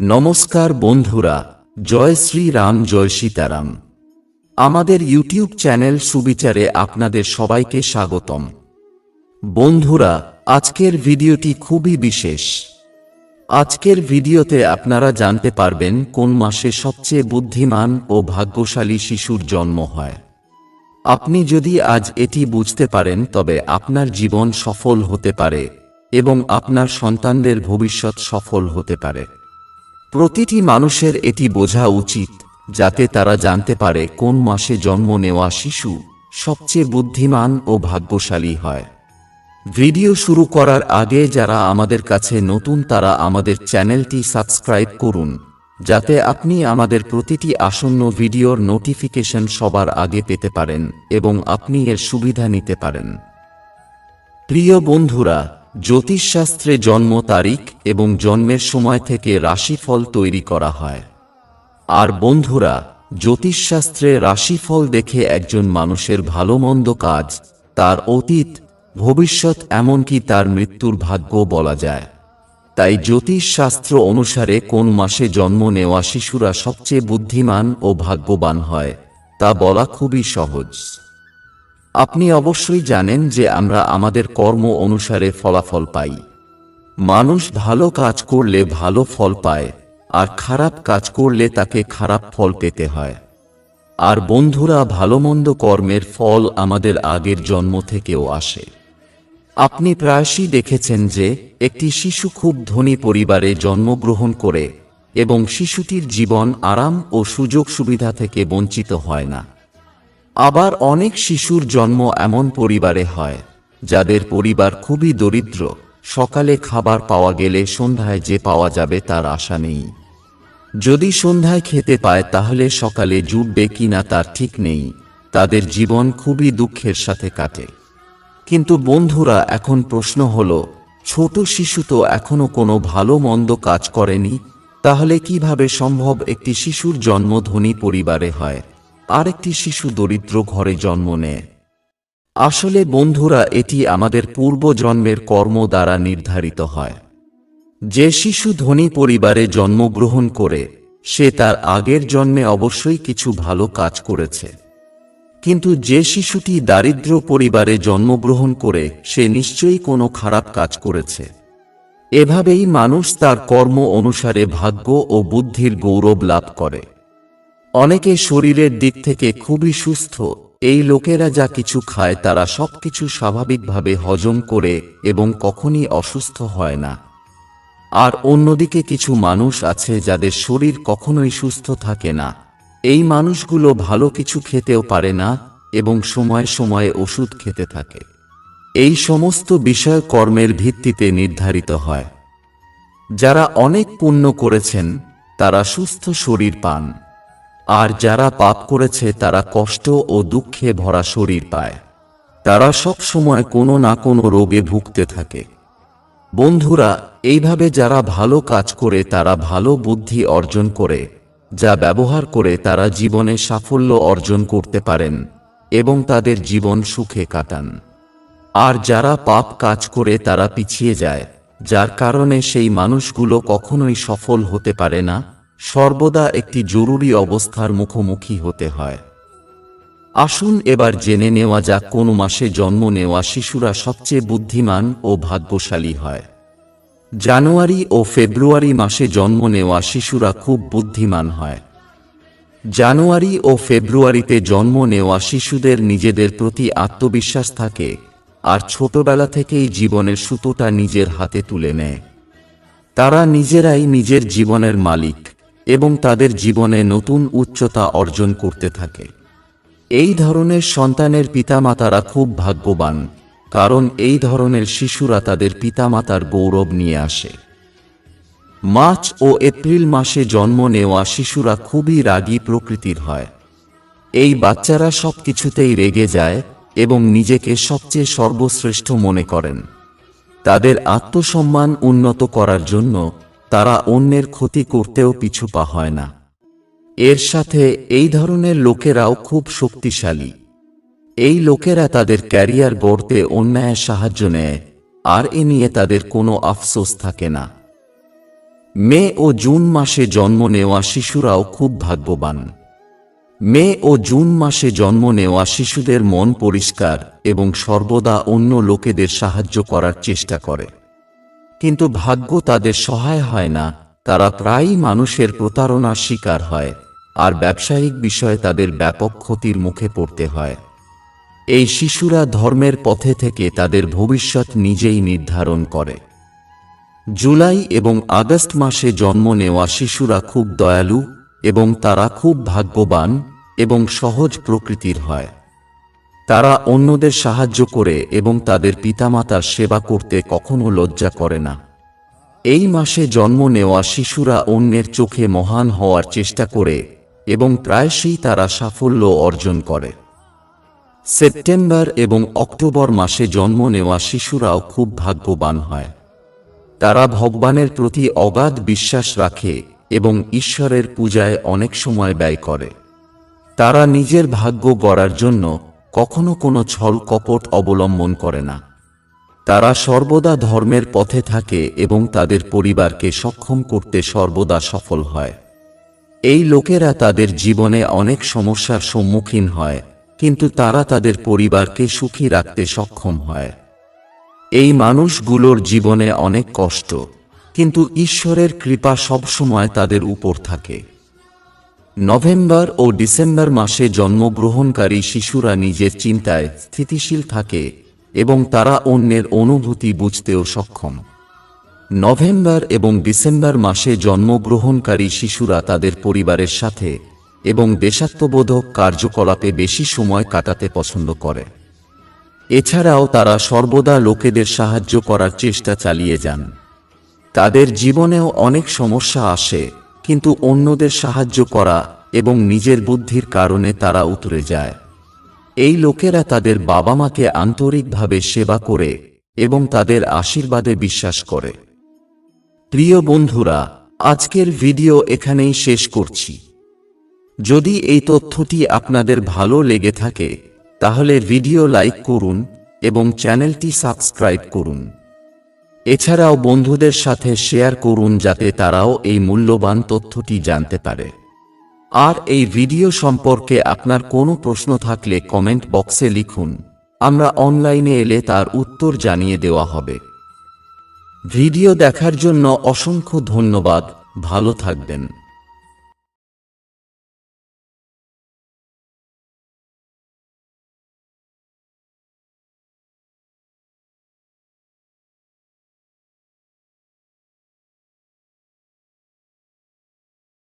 নমস্কার বন্ধুরা, জয় শ্রী রাম, জয় সীতারাম। আমাদের ইউটিউব চ্যানেল সুবিচারে আপনাদের সবাইকে স্বাগতম। বন্ধুরা, আজকের ভিডিওটি খুবই বিশেষ। আজকের ভিডিওতে আপনারা জানতে পারবেন কোন মাসে সবচেয়ে বুদ্ধিমান ও ভাগ্যশালী শিশুর জন্ম হয়। আপনি যদি আজ এটি বুঝতে পারেন, তবে আপনার জীবন সফল হতে পারে এবং আপনার সন্তানদের ভবিষ্যৎ সফল হতে পারে। প্রতিটি মানুষের এটি বোঝা উচিত, যাতে তারা জানতে পারে কোন মাসে জন্ম নেওয়া শিশু সবচেয়ে বুদ্ধিমান ও ভাগ্যশালী হয়। ভিডিও শুরু করার আগে যারা আমাদের কাছে নতুন তারা আমাদের চ্যানেলটি সাবস্ক্রাইব করুন, যাতে আপনি আমাদের প্রতিটি আসন্ন ভিডিওর নোটিফিকেশন সবার আগে পেতে পারেন এবং আপনি এর সুবিধা নিতে পারেন। প্রিয় বন্ধুরা জ্যোতিষশাস্ত্রে জন্ম তারিখ এবং জন্মের সময় থেকে রাশিফল তৈরি করা হয়। আর বন্ধুরা, জ্যোতিষশাস্ত্রে রাশিফল দেখে একজন মানুষের ভালো মন্দ কাজ, তার অতীত, ভবিষ্যৎ এমনকি তার মৃত্যুর ভাগ্য বলা যায়। তাই জ্যোতিষশাস্ত্র অনুসারে কোন মাসে জন্ম নেওয়া শিশুরা সবচেয়ে বুদ্ধিমান ও ভাগ্যবান হয়, তা বলা খুবই সহজ। আপনি অবশ্যই জানেন যে আমরা আমাদের কর্ম অনুসারে ফলাফল পাই। মানুষ ভালো কাজ করলে ভালো ফল পায়, আর খারাপ কাজ করলে তাকে খারাপ ফল পেতে হয়। আর বন্ধুরা ভালো মন্দ কর্মের ফল আমাদের আগের জন্ম থেকেও আসে। আপনি প্রায়শই দেখেছেন যে, একটি শিশু খুব ধনী পরিবারে জন্মগ্রহণ করে, এবং শিশুটির জীবন আরাম ও সুযোগ সুবিধা থেকে বঞ্চিত হয় না। আবার অনেক শিশুর জন্ম এমন পরিবারে হয়, যাদের পরিবার খুবই দরিদ্র, সকালে খাবার পাওয়া গেলে সন্ধ্যায় যে পাওয়া যাবে তার আশা নেই। যদি সন্ধ্যায় খেতে পায় তাহলে সকালে জুটবে কিনা তার ঠিক নেই, তাদের জীবন খুবই দুঃখের সাথে কাটে। কিন্তু বন্ধুরা, এখন প্রশ্ন হল, ছোট শিশু তো এখনও কোনো ভালো মন্দ কাজ করেনি, তাহলে কীভাবে সম্ভব একটি শিশুর জন্ম ধনী পরিবারে হয়? আর একটি শিশু দরিদ্র ঘরে জন্ম নেয়। আসলে বন্ধুরা, এটি আমাদের পূর্বজন্মের কর্ম দ্বারা নির্ধারিত হয়। যে শিশু ধনী পরিবারে জন্মগ্রহণ করে, সে তার আগের জন্মে অবশ্যই কিছু ভালো কাজ করেছে। কিন্তু যে শিশুটি দারিদ্র পরিবারে জন্মগ্রহণ করে, সে নিশ্চয়ই কোনো খারাপ কাজ করেছে। এভাবেই মানুষ তার কর্ম অনুসারে ভাগ্য ও বুদ্ধির গৌরব লাভ করে। অনেকে শরীরের দিক থেকে খুবই সুস্থ। এই লোকেরা যা কিছু খায় তারা সবকিছু স্বাভাবিকভাবে হজম করে এবং কখনই অসুস্থ হয় না। আর অন্যদিকে কিছু মানুষ আছে যাদের শরীর কখনোই সুস্থ থাকে না। এই মানুষগুলো ভালো কিছু খেতেও পারে না এবং সময় সময়ে ওষুধ খেতে থাকে। এই সমস্ত বিষয় কর্মের ভিত্তিতে নির্ধারিত হয়। যারা অনেক পুণ্য করেছেন, তারা সুস্থ শরীর পান। আর যারা পাপ করেছে, তারা কষ্ট ও দুঃখে ভরা শরীর পায়। তারা সব সময় কোনো না কোনো রোগে ভুগতে থাকে। বন্ধুরা, এইভাবে যারা ভালো কাজ করে, তারা ভালো বুদ্ধি অর্জন করে। যা ব্যবহার করে, তারা জীবনে সাফল্য অর্জন করতে পারেন এবং তাদের জীবন সুখে কাটান। আর যারা পাপ কাজ করে, তারা পিছিয়ে যায়। যার কারণে সেই মানুষগুলো কখনোই সফল হতে পারে না। সর্বদা একটি জরুরি অবস্থার মুখোমুখি হতে হয়। আসুন এবার জেনে নেওয়া যাক কোন মাসে জন্ম নেওয়া শিশুরা সবচেয়ে বুদ্ধিমান ও ভাগ্যশালী হয়। জানুয়ারি ও ফেব্রুয়ারি মাসে জন্ম নেওয়া শিশুরা খুব বুদ্ধিমান হয়। জানুয়ারি ও ফেব্রুয়ারিতে জন্ম নেওয়া শিশুদের নিজেদের প্রতি আত্মবিশ্বাস থাকে আর ছোটবেলা থেকেই জীবনের সুতোটা নিজের হাতে তুলে নেয়। তারা নিজেরাই নিজের জীবনের মালিক। এবং তাদের জীবনে নতুন উচ্চতা অর্জন করতে থাকে। এই ধরনের সন্তানের পিতামাতারা খুব ভাগ্যবান, কারণ এই ধরনের শিশুরা তাদের পিতামাতার গৌরব নিয়ে আসে। মার্চ ও এপ্রিল মাসে জন্ম নেওয়া শিশুরা খুবই রাগী প্রকৃতির হয়। এই বাচ্চারা সব কিছুতেই রেগে যায় এবং নিজেকে সবচেয়ে সর্বশ্রেষ্ঠ মনে করেন। তাদের আত্মসম্মান উন্নত করার জন্য তারা অন্যের ক্ষতি করতেও পিছু পা হয় না। এর সাথে এই ধরনের লোকেরাও খুব শক্তিশালী। এই লোকেরা তাদের ক্যারিয়ার গড়তে অন্যায়ের সাহায্য নেয়, আর এ নিয়ে তাদের কোনো আফসোস থাকে না। মে ও জুন মাসে জন্ম নেওয়া শিশুরাও খুব ভাগ্যবান। মে ও জুন মাসে জন্ম নেওয়া শিশুদের মন পরিষ্কার এবং সর্বদা অন্য লোকেদের সাহায্য করার চেষ্টা করে। কিন্তু ভাগ্য তাদের সহায় হয় না, তারা প্রায়ই মানুষের প্রতারণার শিকার হয়, আর ব্যবসায়িক বিষয়ে তাদের ব্যাপক ক্ষতির মুখে পড়তে হয়। এই শিশুরা ধর্মের পথে থেকে তাদের ভবিষ্যৎ নিজেই নির্ধারণ করে। জুলাই এবং আগস্ট মাসে জন্ম নেওয়া শিশুরা খুব দয়ালু এবং তারা খুব ভাগ্যবান এবং সহজ প্রকৃতির হয়। তারা অন্যদের সাহায্য করে এবং তাদের পিতামাতার সেবা করতে কখনো লজ্জা করে না। এই মাসে জন্ম নেওয়া শিশুরা অন্যের চোখে মহান হওয়ার চেষ্টা করে এবং প্রায়শই তারা সাফল্য অর্জন করে। সেপ্টেম্বর এবং অক্টোবর মাসে জন্ম নেওয়া শিশুরাও খুব ভাগ্যবান হয়। তারা ভগবানের প্রতি অগাধ বিশ্বাস রাখে এবং ঈশ্বরের পূজায় অনেক সময় ব্যয় করে। তারা নিজের ভাগ্য গড়ার জন্য কখনো কোনো ছল কপট অবলম্বন করে না। তারা সর্বদা ধর্মের পথে থাকে এবং তাদের পরিবারকে সক্ষম করতে সর্বদা সফল হয়। এই লোকেরা তাদের জীবনে অনেক সমস্যার সম্মুখীন হয়, কিন্তু তারা তাদের পরিবারকে সুখী রাখতে সক্ষম হয়। এই মানুষগুলোর জীবনে অনেক কষ্ট, কিন্তু ঈশ্বরের কৃপা সবসময় তাদের উপর থাকে। নভেম্বর ও ডিসেম্বর মাসে জন্মগ্রহণকারী শিশুরা নিজের চিন্তায় স্থিতিশীল থাকে এবং তারা অন্যের অনুভূতি বুঝতেও সক্ষম। নভেম্বর এবং ডিসেম্বর মাসে জন্মগ্রহণকারী শিশুরা তাদের পরিবারের সাথে এবং দেশাত্মবোধক কার্যকলাপে বেশি সময় কাটাতে পছন্দ করে। এছাড়াও তারা সর্বদা লোকেদের সাহায্য করার চেষ্টা চালিয়ে যান। তাদের জীবনেও অনেক সমস্যা আসে কিন্তু অন্যদের সাহায্য করা এবং নিজের বুদ্ধির কারণে তারা উতরে যায়। এই লোকেরা তাদের বাবা মাকে আন্তরিকভাবে সেবা করে এবং তাদের আশীর্বাদে বিশ্বাস করে। প্রিয় বন্ধুরা, আজকের ভিডিও এখানেই শেষ করছি। যদি এই তথ্যটি আপনাদের ভালো লেগে থাকে, তাহলে ভিডিও লাইক করুন এবং চ্যানেলটি সাবস্ক্রাইব করুন। এছাড়াও বন্ধুদের সাথে শেয়ার করুন যাতে তারাও এই মূল্যবান তথ্যটি জানতে পারে। আর এই ভিডিও সম্পর্কে আপনার কোনো প্রশ্ন থাকলে কমেন্ট বক্সে লিখুন। আমরা অনলাইনে এলে তার উত্তর জানিয়ে দেওয়া হবে। ভিডিও দেখার জন্য অসংখ্য ধন্যবাদ। ভালো থাকবেন।